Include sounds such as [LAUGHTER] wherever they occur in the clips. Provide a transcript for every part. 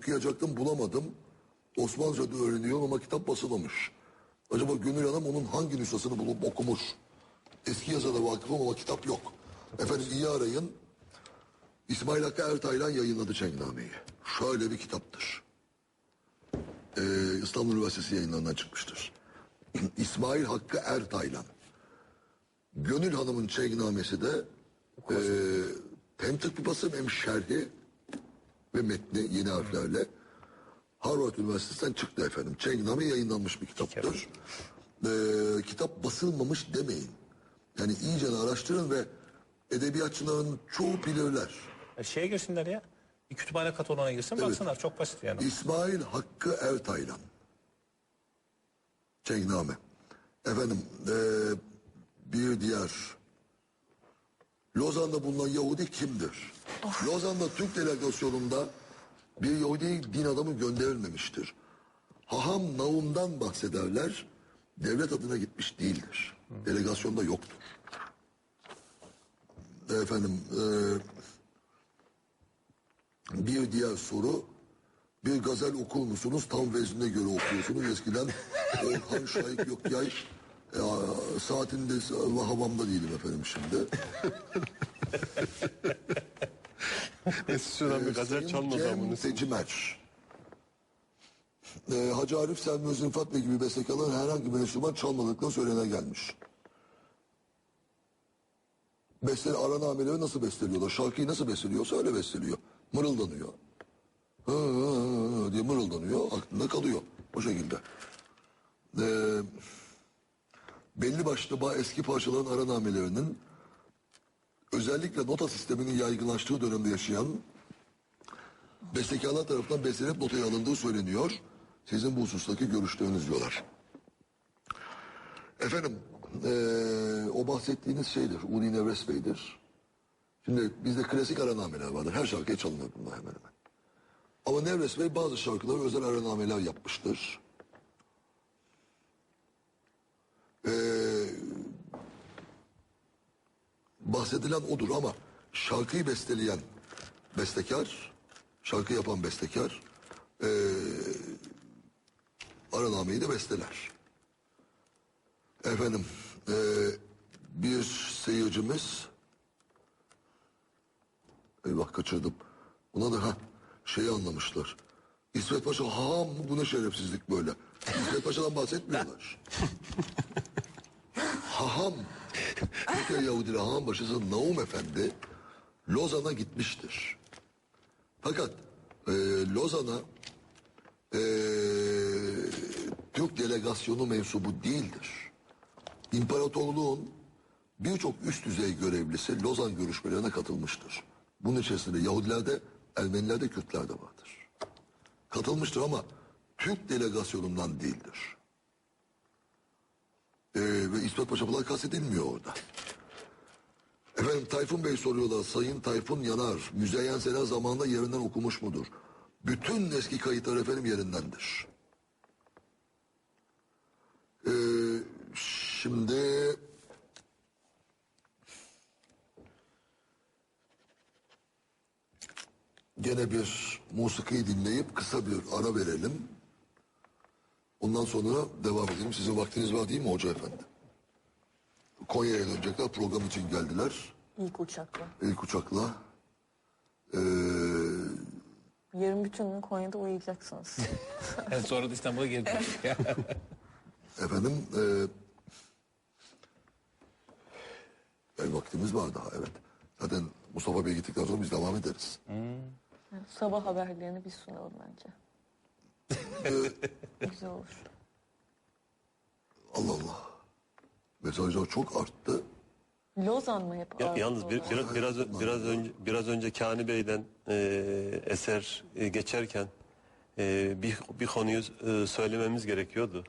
okuyacaktım bulamadım. Osmanlıca'da öğreniyor ama kitap basılmamış. Acaba Gönül Hanım onun hangi nüshasını bulup okumuş? Eski yazara vakıfım ama kitap yok. Efendim iyi arayın. İsmail Hakkı Ertaylan yayınladı Çengname'yi. Şöyle bir kitaptır. Ee, İstanbul Üniversitesi yayınlarından çıkmıştır. [CLEARS THROAT] İsmail Hakkı Ertaylan. Gönül Hanım'ın Çengnamesi de e, hem bir basım hem şerhi ve metni yeni harflerle Harvard Üniversitesi'nden çıktı efendim. Çengname yayınlanmış bir kitaptır. Ee, kitap basılmamış demeyin. Yani iyice araştırın ve edebiyatçıların çoğu bilirler. E, Şeye girsinler ya. Bir kütüphane kataloğuna girsin baksınlar. Çok basit yani. İsmail Hakkı Ertaylan. Çengname. Efendim eee, bir diğer Lozan'da bulunan Yahudi kimdir? Lozan'da Türk delegasyonunda bir Yahudi din adamı gönderilmemiştir. Haham Naum'dan bahsederler. Devlet adına gitmiş değildir. Delegasyonda yoktur. Efendim eee bir diğer soru bir gazel okur musunuz? Tam veznine göre okuyorsunuz. Eskiden Orhan Şahik yok Ya, saatinde ve havamda değilim efendim şimdi. [LAUGHS] Mesut Şuradan bir gazel Sayın çalmadı Cem ama. Tecimer. Ee, Hacı Arif Selmi Özün Fatma gibi bestekarların herhangi bir enstrüman çalmadıkları söylene gelmiş. Beste aranameleri nasıl besteliyorlar? Şarkıyı nasıl besteliyorsa öyle besteliyor. Mırıldanıyor. Hı, hı, hı, diye mırıldanıyor. Aklında kalıyor. O şekilde. Ee, belli başlı ba- eski parçaların aranamelerinin özellikle nota sisteminin yaygınlaştığı dönemde yaşayan bestekarlar tarafından beslenip notaya alındığı söyleniyor. Sizin bu husustaki görüşleriniz diyorlar. Efendim, eee, o bahsettiğiniz şeydir, Udi Nevres Bey'dir. Şimdi bizde klasik aranameler vardır. Her şarkıya çalınır bunlar hemen hemen. Ama Nevres Bey bazı şarkılara özel aranameler yapmıştır. Bahsedilen odur ama şarkıyı besteleyen bestekar, şarkı yapan bestekar eee aranameyi de besteler. Efendim eee, bir seyircimiz eyvah kaçırdım. Buna da ha şeyi anlamışlar. İsmet Paşa ha mı bu ne şerefsizlik böyle. İsmet Paşa'dan bahsetmiyorlar. [LAUGHS] Haham [LAUGHS] Türkiye Yahudili Haham başısı Naum Efendi Lozan'a gitmiştir. Fakat e, Lozan'a e, Türk delegasyonu mensubu değildir. İmparatorluğun birçok üst düzey görevlisi Lozan görüşmelerine katılmıştır. Bunun içerisinde Yahudiler de Ermeniler de Kürtler de vardır. Katılmıştır ama Türk delegasyonundan değildir. Ee, ve İsmet Paşa falan kastedilmiyor orada. Efendim Tayfun Bey soruyorlar. Sayın Tayfun Yanar, Müzeyyen Sena zamanında yerinden okumuş mudur? Bütün eski kayıtlar efendim yerindendir. Ee, şimdi gene bir musikiyi dinleyip kısa bir ara verelim. Ondan sonra devam edelim. Sizin vaktiniz var değil mi hoca efendi? Konya'ya dönecekler. Program için geldiler. İlk uçakla. İlk uçakla. Ee, Yarın bütün gün Konya'da uyuyacaksınız. [LAUGHS] Yani sonra da İstanbul'a geri dönecek. [LAUGHS] efendim e, e, vaktimiz var daha evet. Zaten Mustafa Bey gittikten sonra biz devam ederiz. Sabah haberlerini biz sunalım bence. Güzel olur. Allah Allah. Mesajlar çok arttı. Lozan mı hep? Ya, ağırlıklı yalnız bir, olarak? biraz biraz biraz önce biraz önce Kani Bey'den e, eser e, geçerken e, bir bir konuyu e, söylememiz gerekiyordu.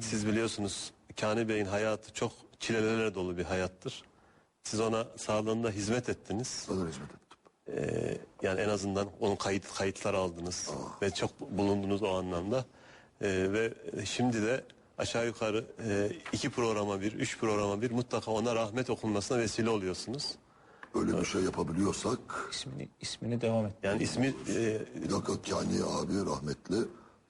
Siz biliyorsunuz Kani Bey'in hayatı çok çilelerle dolu bir hayattır. Siz ona sağlığında hizmet ettiniz. Sana hizmet ettim. Ee, yani en azından onun kayıt kayıtlar aldınız ve çok bulundunuz o anlamda. Ee, ve şimdi de aşağı yukarı e, iki programa bir, üç programa bir mutlaka ona rahmet okunmasına vesile oluyorsunuz. öyle bir şey yapabiliyorsak İsmini, ismini devam et. Yani ismi e, bir dakika Kani abi rahmetli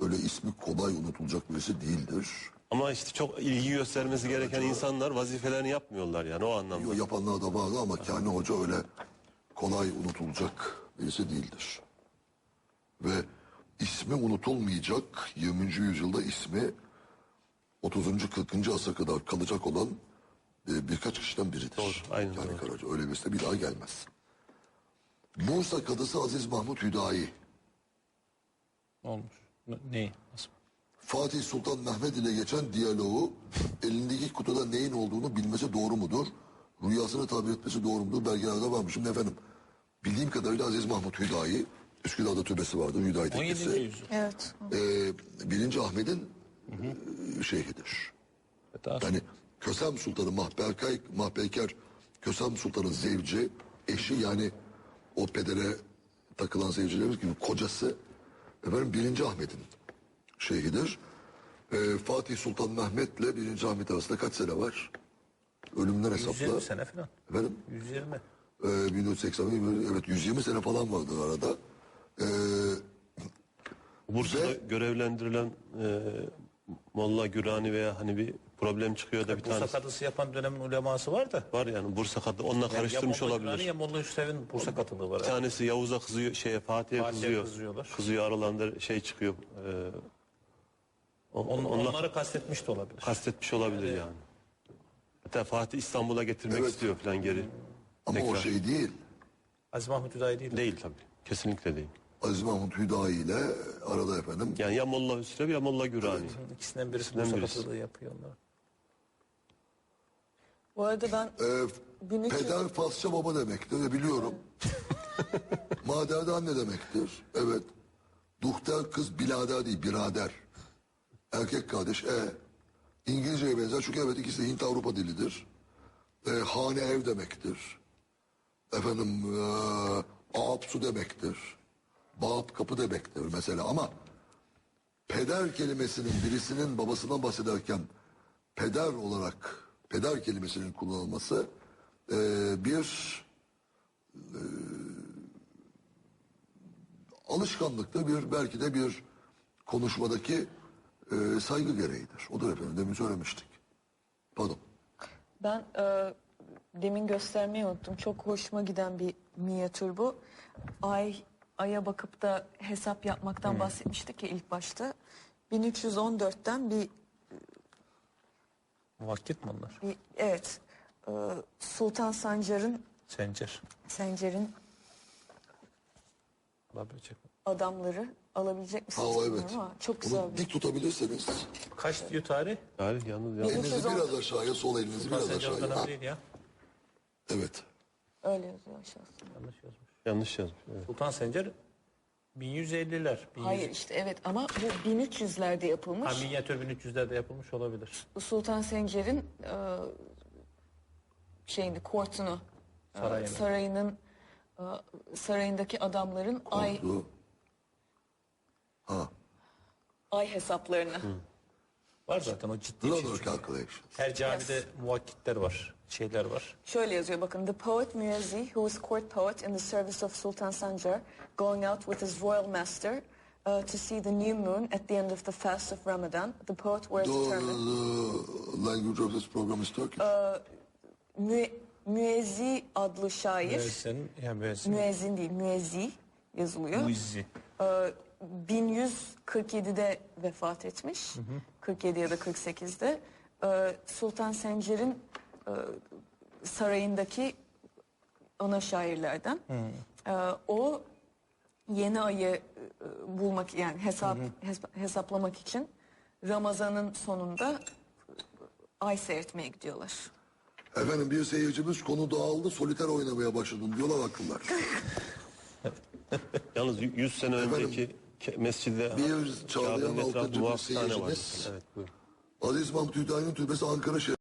öyle ismi kolay unutulacak birisi değildir. ama işte çok ilgi göstermesi gereken insanlar vazifelerini yapmıyorlar yani o anlamda. Yo, Yapanlar da vardı ama Kani Hoca öyle kolay unutulacak birisi değildir. Ve ismi unutulmayacak 20. yüzyılda ismi 30. 40. asra kadar kalacak olan e, birkaç kişiden biridir. Doğru, aynen Kani doğru. Karaca öyle birisi bir daha gelmez. Bursa Kadısı Aziz Mahmut Hüdayi. Olmuş. Ne- Neyi? Nasıl? Fatih Sultan Mehmet ile geçen diyaloğu elindeki kutuda neyin olduğunu bilmesi doğru mudur? Rüyasını tabir etmesi doğru mudur? Belgelerde varmış. Şimdi efendim bildiğim kadarıyla Aziz Mahmut Hüdayi Üsküdar'da türbesi vardır. Hüdayi 17. Tekkesi. yüzyıl. Evet. Ee, birinci Ahmet'in e, şeyhidir. Daha Yani Kösem Sultanı Mahberkay, Mahberker Kösem Sultan'ın zevci, eşi yani o pedere takılan zevcilerimiz gibi kocası efendim birinci Ahmet'in şeyhidir. Ee, Fatih Sultan Mehmet'le birinci Ahmet arasında kaç sene var? Ölümden hesapla. 120 sene falan. Efendim? 120. Ee, 1480, evet 120 sene falan vardı arada. Ee, Bursa'da Ve- görevlendirilen e, Molla Gürani veya hani bir problem çıkıyor da bir Bursa tanesi kadısı yapan dönemin uleması var da. var yani Bursa kadı onunla karıştırmış ya Molla olabilir. Gülhane Ya Molla Hüsrev'in Bursa katılığı var. Bir tanesi Yavuz'a kızıyor, şeye Fatih'e Fatih'e kızıyor. kızıyorlar. Kızıyor aralarında şey çıkıyor. E, on, On, onları kastetmiş de olabilir. kastetmiş olabilir yani. Hatta Fatih İstanbul'a getirmek Evet. istiyor falan geri. ama o Tekrar. şey değil. Aziz Mahmut Hüdayi değil. Değil tabii. Kesinlikle değil. Aziz Mahmut Hüdayi ile arada efendim Yani ya Molla Hüsrev ya Molla Gürani. İkisinden birisi İkisinden Bursa birisi. katılığı yapıyor onlar. Bu arada ben Ee, 1300 peder Farsça baba demektir de biliyorum. [LAUGHS] Mader de anne demektir. Evet. Duhter kız bilader değil birader. Erkek kardeş e. İngilizceye benzer çünkü evet ikisi de Hint Avrupa dilidir. E, hane ev demektir. Efendim e, ağap su demektir. Bağap kapı demektir mesela ama peder kelimesinin birisinin babasından bahsederken peder olarak peder kelimesinin kullanılması e, bir e, alışkanlıkta bir belki de bir konuşmadaki e, saygı gereğidir. O da efendim demin söylemiştik. Pardon. Ben e, demin göstermeyi unuttum. Çok hoşuma giden bir minyatür bu. Ay Ay'a bakıp da hesap yapmaktan bahsetmiştik ya ilk başta. 1314'ten bir, Muvakkit mi onlar? bir evet e, Sultan Sancar'ın Sencer. Sencer'in adamları alabilecek Ha misiniz bilmiyorum evet. ama çok güzel Bunu bir dik tutabilirseniz Kaç diyor tarih? Yani yalnız yalnız. elinizi 1310. biraz aşağıya sol elinizi biraz aşağıya. Ha, ya. evet. öyle yazıyor aşağısı. Yanlış yazmış. Yanlış yazmış. Evet. Sultan Sencer 1150'ler. 1100 Hayır işte evet ama bu 1300'lerde yapılmış. Ha, minyatür 1300'lerde yapılmış olabilir. Sultan Sencer'in e, şeyini, kortunu, e, Sarayını. sarayının e, sarayındaki adamların ay Bu. Ha. ay hesaplarını. Var zaten o ciddi bir şey. Calculation. Her camide muvakkitler var. Şeyler var. Şöyle yazıyor bakın. The poet Muezzi, who was court poet in the service of Sultan Sanjar, going out with his royal master uh, to see the new moon at the end of the fast of Ramadan. The poet was The, determined. the language of this program is Turkish. Mü, Müezzi adlı şair, Müezzin, yani müezzin. müezzin değil, müezzi yazılıyor. Muizzi. Ee, 1147'de vefat etmiş. 47 ya da 48'de. Ee, Sultan Sencer'in e, sarayındaki ana şairlerden. Ee, o yeni ayı e, bulmak yani hesap hes- hesaplamak için Ramazan'ın sonunda e, ay seyretmeye gidiyorlar. Efendim bir seyircimiz konu dağıldı soliter oynamaya başladın diyorlar akıllar. [LAUGHS] Yalnız 100 sene önceki ke- mescide Bir Çağlayan Kabe'nin Halka etrafında Türk'ü bu hastane var. seyircimiz- Evet buyurun. Aziz Mahmut Hüdayi'nin türbesi Ankara şehri.